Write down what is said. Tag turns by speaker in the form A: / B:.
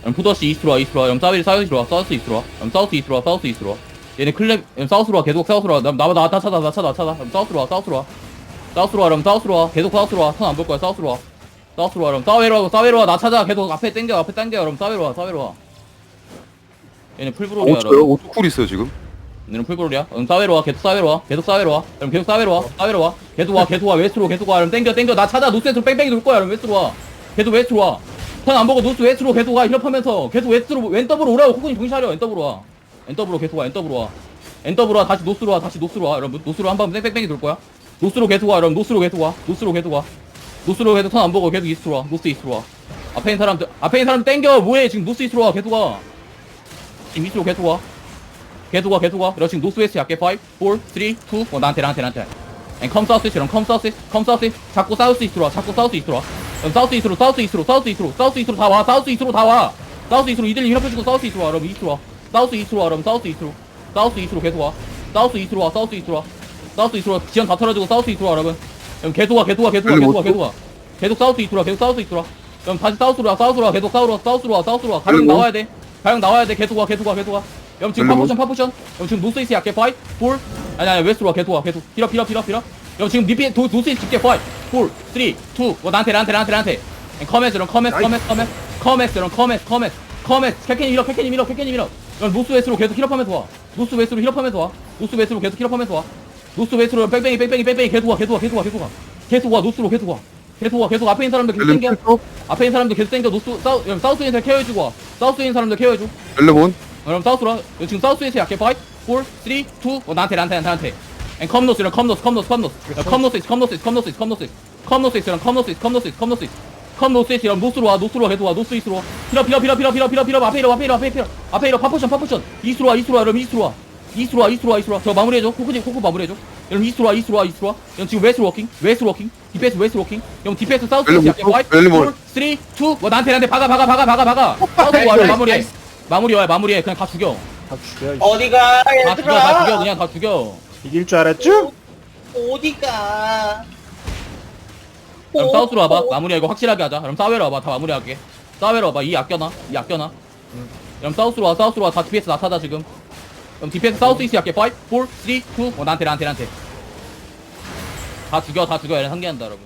A: 그럼 푸더시 이스트로 와 이스트로 와. 그럼 사우스 사우스로 와. 사우스 이스트로 와. 그럼 사우스 이스트로 와 사우스 이스트로 와. 얘네 클랩 사우스로 와. 계속 사우스로 와. 나나 나, 나 찾아 나 찾아 나 찾아. 그럼 사우스로 와 사우스로 와. 사우스로 와 그럼 사우스로 와. 계속 사우스로 와턴 안 볼 거야. 사우스로 와. 사우스로 와 그럼 사웨로 와 사웨로 와나 찾아. 계속 앞에 당겨 앞에 당겨. 그럼 사웨로 와 사웨로 와. 얘네 풀브롤이야
B: 5초요?
A: 여러분.
B: 5초 쿨 있어요 지금?
A: 얘는 풀브롤이야. 그럼 사웨로 와. 계속 사웨로 와. 계속 사웨로 와. 그럼 계속 사웨로 와. 사웨로 와. 계속 와 계속 와. 웨스트로 계속 와. 그럼 땡겨 땡겨. 나 찾아. 노스에서 뺑뺑이 돌 거야. 그럼 웨스트로 와. 계속 웨스트로 와 턴 안 보고 노스 웨스트로 계속 와 힐업하면서. 계속 웨스트로 왼 더블로 오라고 코코님 정신 차려 왼더블로 와. 왼더블로 계속 와 왼더블로 와. 왼더블로 와 다시 노스로 와 다시 노스로 와. 여러분 노스로 한번 뺑뺑이 돌 거야? 노스로 계속 와 여러분 노스로 계속 와 노스로 계속 와. 노스로 계속 턴 안 보고 계속 이스트로 와 노스 이스트로 와. 앞에 있는 사람들 앞에 있는 사람 땡겨! 뭐해? 지금 노스 이스트로 와 계속 와. 지금 이스트로 계속 와. 계속 와 계속 와. 그렇지 노스 웨스트 약게 5 4 3 2 어, 나한테 나한테 나한테. East come south east come south east. 자꾸 사우스 이스트로 와 자꾸 사우스 이스트로 와 그럼 사우스 이스트로 사우스 이스트로 사우스 이스트로 사우스 이스트로 다 와 사우스 이스트로 다 와 사우스 이스트로 이들이 협해주고 사우스 이스트로 와 여러분 이스트로 와 사우스 이스트로 와 여러분 사우스 이스트로 사우스 이스트로 계속 와 사우스 이스트로 와 사우스 이스트로 와 사우스 이스트로 와 지연 다 털어주고 사우스 이스트로 와 여러분 그럼 계속 와 계속 와 계속 와 계속 와 계속 와 계속 사우스 이스트로 와 계속 사우스 이스트로 와 그럼 다시 사우스로 와 사우스로 와 계속 사우스로 와 사우스로 와 사우스로 와 가령? 나와야 돼 가령 나와야 돼 계속 와 계속 와 계속 와 그럼 지금? 파포션 파포션 그럼 지금 노스 이스트 약게 5 4 아니 아니 웨스트로 와 계속 와 계속 힐업 힐업 힐업 힐업 그럼 지금 니피 도 이스트 집게. 5 4 3 2뭐 나한테 나한테 나한테 나한테. 커메스 그럼 커메스 커메스 커메스 커메스 그럼 커메스 커메스 커메스 캐캐님 힐업 캐캐님 힐업 캐캐님 힐업 그럼 노스 웨스트로 계속 힐업하면서 와. 노스 웨스트로 힐업하면서 와. 노스 웨스트로 계속 힐업하면서 와. 노스 웨스트로 뺑뺑이 뺑뺑이 뺑뺑이 계속 와 계속 와 계속 와 계속 와. 계속 와 노스로 계속 와. 계속 와 계속 앞에 있는 사람들 계속 땡겨. 앞에 있는 사람들 계속 땡겨. 노스 사우 사우스 인사 케어해주고 와. 사우스 있는 사람들 케어해줘.
B: 렐레몬
A: 그럼 사우스로 와. 지금 사우스에서 약해. 5 4 3 2 어, 나한테 나한테 나한테 나한테 And come north, come north, come north, come north. 야, come north east, come north east, come north east, come north east. Come north east, come north east, come north east, come north east. Come north east, 이랑 노스로 와, 노스로 와, 계속 와, 노스 이스로 와. 피라, 피라, 피라, 피라, 피라, 피라, 피라, 앞에 이라, 앞에 이라, 앞에 이라. 앞에 이라, 파포션, 파포션. 이스로 와, 이스로 와, 여러분 이스로 와. 이스로 와, 이스로 와, 이스로 와. 저 마무리해줘. 코코지, 코코 마무리해줘. 여러분 이스로 와, 이스로 와, 이스로 와. 여러분 지금 웨스트 워킹, 웨스트 워킹. 디펜스, 웨스트 워킹. 여러분 디펜스 사우스 이스트 약간
B: 와이프. 웰리 볼.
A: 3, 2, 와, 나한테, 나한테 박아, 박아, 박아, 박아, 박아. 사우스 와, 마무리해. 마무리해, 마무리해. 그냥 다 죽여.
C: 다 죽여.
D: 어디가
A: 다 죽여, 다
D: 얘들아?
A: 죽여, 그냥 다 죽여.
C: 이길 줄 알았죠?
D: 어디가?
A: 그럼 사우스로 와봐. 마무리야 이거 확실하게 하자. 그럼 사웨로 와봐. 다 마무리할게. 사웨로 와봐. 이 아껴놔. 이 아껴놔. 그럼 사우스로 와. 사우스로 와 다 DPS 나타다 지금. 그럼 DPS 사우스 이스 할게 5 4 3 2 어, 나한테 나한테 나한테. 다 죽여 다 죽여. 얘네 상기한다 여러분